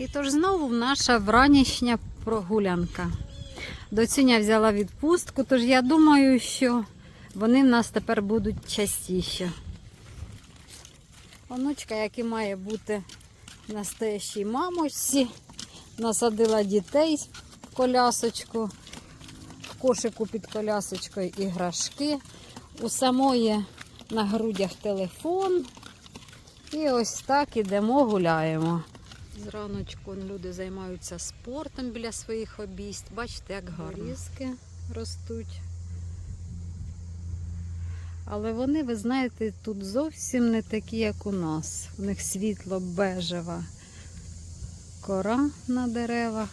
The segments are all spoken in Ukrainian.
І тож знову наша вранішня прогулянка. Доцюня взяла відпустку, тож я думаю, що вони в нас тепер будуть частіше. Онучка, як і має бути настоящій мамочці, насадила дітей в колясочку, в кошику під колясочкою іграшки. У самої на грудях телефон. І ось так ідемо, гуляємо. Зраночку люди займаються спортом біля своїх обійсть. Бачите, як гарно. Різки ростуть. Але вони, ви знаєте, тут зовсім не такі, як у нас. У них світло бежева кора на деревах.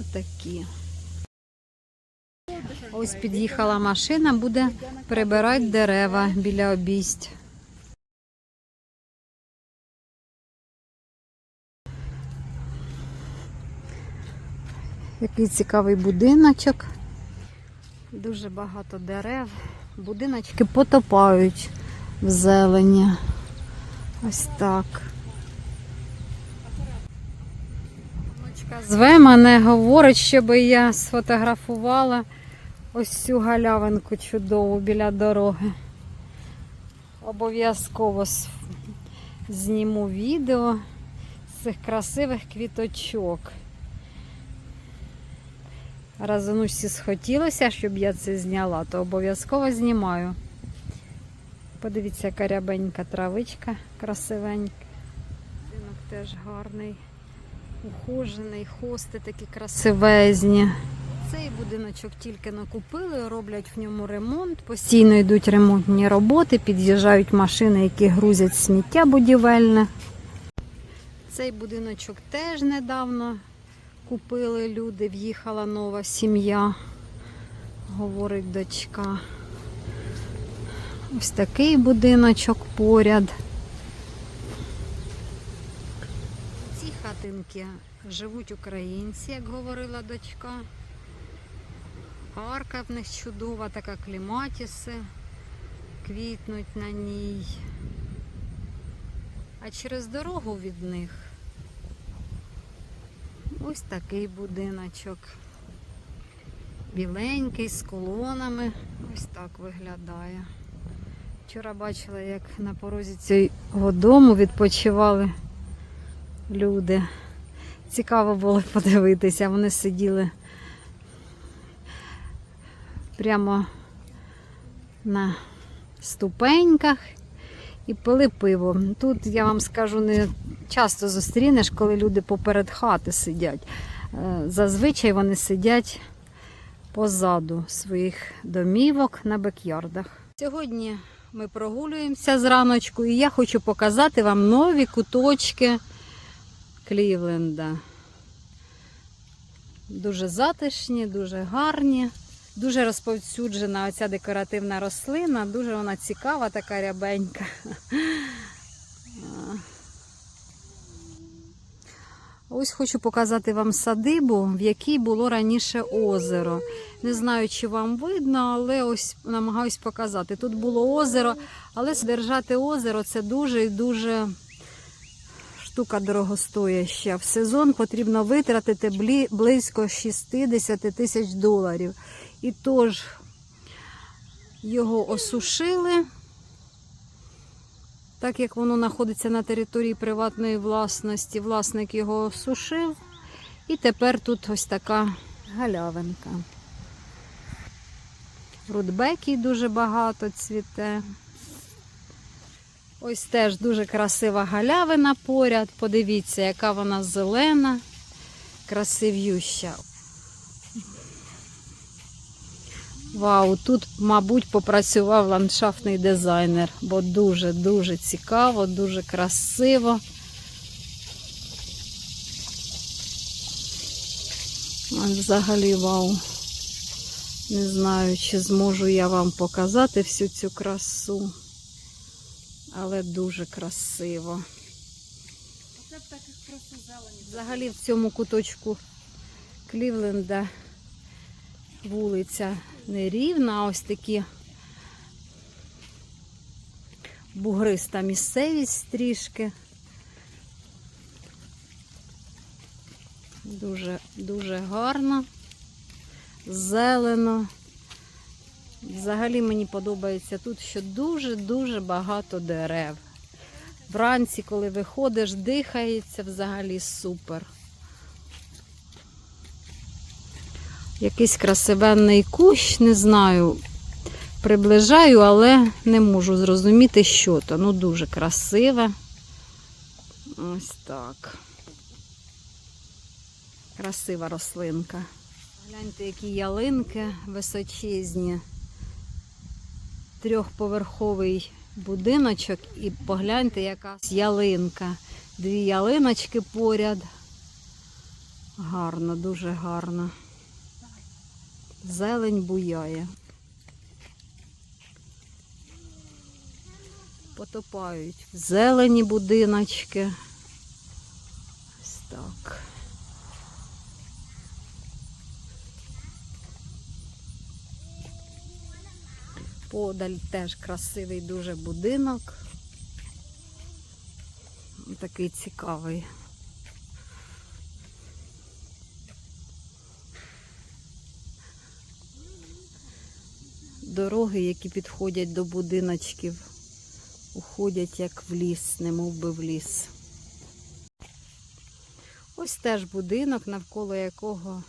Отакі. Ось під'їхала машина, буде прибирати дерева біля обійсть. Який цікавий будиночок. Дуже багато дерев. Будиночки потопають в зелені. Ось так. Внучка зве мене, говорить, щоб я сфотографувала ось цю галявинку чудову біля дороги. Обов'язково зніму відео з цих красивих квіточок. Раз схотілося, щоб я це зняла, то обов'язково знімаю. Подивіться, яка рябенька травичка, красивенька. Будинок теж гарний, ухожений, хости такі красивезні. Цей будиночок тільки накупили, роблять в ньому ремонт. Постійно йдуть ремонтні роботи, під'їжджають машини, які грузять сміття будівельне. Цей будиночок теж недавно купили люди, в'їхала нова сім'я, говорить дочка. Ось такий будиночок поряд. В цій хатинки живуть українці, як говорила дочка. Парка в них чудова, така кліматіси квітнуть на ній. А через дорогу від них ось такий будиночок. Біленький, з колонами. Ось так виглядає. Вчора бачила, як на порозі цього дому відпочивали люди. Цікаво було подивитися. Вони сиділи прямо на ступеньках і пили пиво. Тут я вам скажу, не часто зустрінеш, коли люди поперед хати сидять. Е, Зазвичай вони сидять позаду своїх домівок на бекярдах. Сьогодні ми прогулюємося зраночку, і я хочу показати вам нові куточки Клівленда. Дуже затишні, дуже гарні. Дуже розповсюджена оця декоративна рослина, дуже вона цікава, така рябенька. Ось хочу показати вам садибу, в якій було раніше озеро. Не знаю, чи вам видно, але ось намагаюсь показати. Тут було озеро, але содержати озеро це дуже і дуже штука дорогостояща. В сезон потрібно витратити близько 60 тисяч доларів. І тож його осушили, так як воно знаходиться на території приватної власності, власник його осушив. І тепер тут ось така галявинка. Рудбекій дуже багато цвіте. Ось теж дуже красива галявина поряд. Подивіться, яка вона зелена, красивюща. Вау, тут, мабуть, попрацював ландшафтний дизайнер, бо дуже-дуже цікаво, дуже красиво. Взагалі, вау. Не знаю, чи зможу я вам показати всю цю красу, але дуже красиво. Оце б таких просто зелені. Взагалі в цьому куточку Клівленда вулиця не рівна, а ось такі бугриста місцевість трішки. Дуже, дуже гарно, зелено. Взагалі мені подобається тут, що дуже-дуже багато дерев. Вранці, коли виходиш, дихається взагалі супер. Якийсь красивенний кущ, не знаю, приближаю, але не можу зрозуміти, що то. Ну, дуже красиве. Ось так. Красива рослинка. Гляньте, які ялинки височезні. Трьохповерховий будиночок і погляньте, яка ялинка. Дві ялиночки поряд. Гарно, дуже гарно. Зелень буяє. Потопають зелені будиночки. Ось так. Подаль теж красивий дуже будинок. Такий цікавий. Дороги, які підходять до будиночків, уходять як в ліс, не мов би в ліс. Ось теж будинок, навколо якого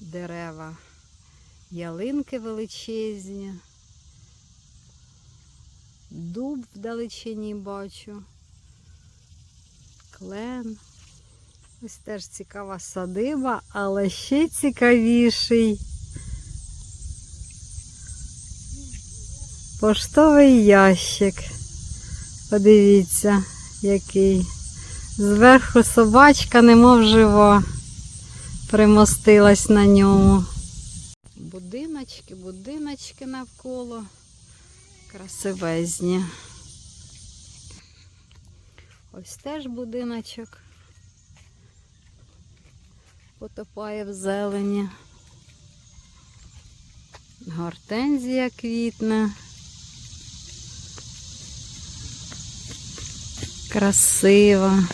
дерева, ялинки величезні, дуб вдалечині бачу, клен. Ось теж цікава садиба, але ще цікавіший. Поштовий ящик. Подивіться, який. Зверху собачка, немов жива, примостилась на ньому. Будиночки, будиночки навколо. Красивезні. Ось теж будиночок. Потопає в зелені. Гортензія квітне. Красива.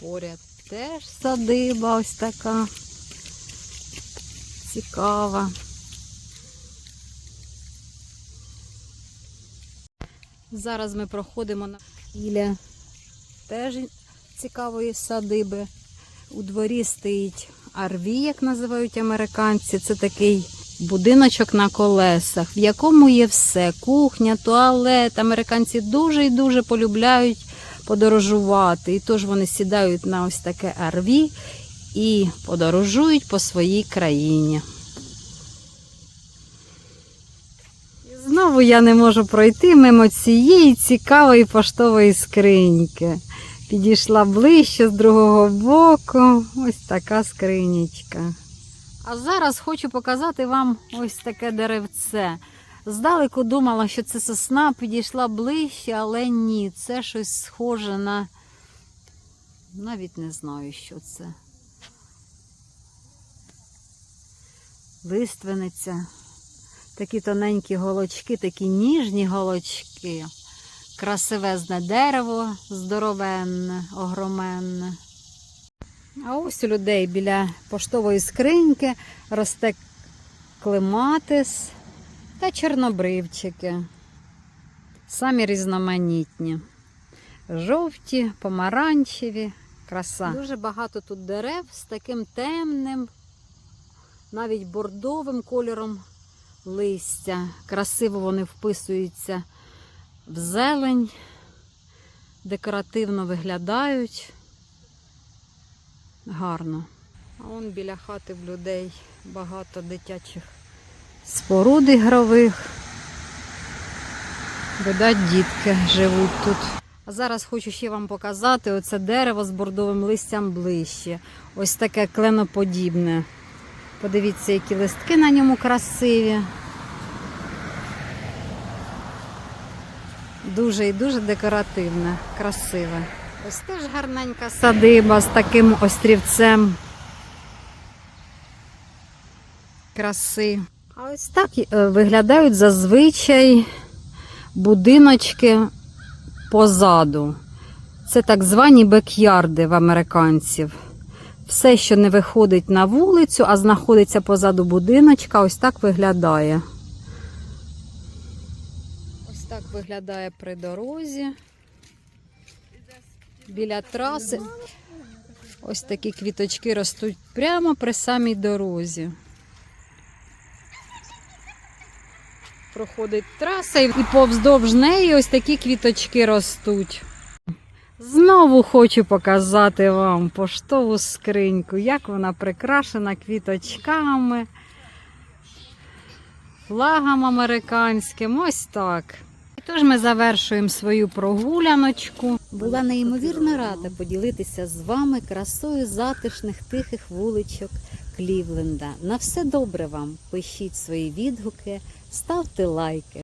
Поряд теж садиба ось така. Цікава. Зараз ми проходимо на біля теж цікавої садиби. У дворі стоїть арві, як називають американці. Це такий будиночок на колесах, в якому є все: кухня, туалет. Американці дуже і дуже полюбляють подорожувати. І тож вони сідають на ось таке арві і подорожують по своїй країні. Знову я не можу пройти мимо цієї цікавої поштової скриньки. Підійшла ближче з другого боку. Ось така скринічка. А зараз хочу показати вам ось таке деревце. Здалеку думала, що це сосна, підійшла ближче, але ні, це щось схоже на. Навіть не знаю, що це. Лиственниця. Такі тоненькі голочки, такі ніжні голочки. Красивезне дерево, здоровенне, огроменне. А ось у людей біля поштової скриньки росте клематис та чорнобривчики. Самі різноманітні. Жовті, помаранчеві, краса. Дуже багато тут дерев з таким темним, навіть бордовим кольором листя. Красиво вони вписуються в зелень, декоративно виглядають. Гарно. А он біля хати в людей багато дитячих споруд ігрових. Видать, дітки живуть тут. А зараз хочу ще вам показати оце дерево з бордовим листям ближче. Ось таке кленоподібне. Подивіться, які листки на ньому красиві. Дуже і дуже декоративне, красиве. Ось теж гарненька садиба з таким острівцем. Краси. А ось так е, виглядають зазвичай будиночки позаду. Це так звані бекярди в американців. Все, що не виходить на вулицю, а знаходиться позаду будиночка, ось так виглядає. Ось так виглядає при дорозі. Біля траси. Ось такі квіточки ростуть прямо при самій дорозі. Проходить траса і повздовж неї ось такі квіточки ростуть. Знову хочу показати вам поштову скриньку, як вона прикрашена квіточками, флагом американським. Ось так. І тож ми завершуємо свою прогуляночку. Була неймовірно рада поділитися з вами красою затишних тихих вуличок Клівленда. На все добре вам. Пишіть свої відгуки, ставте лайки.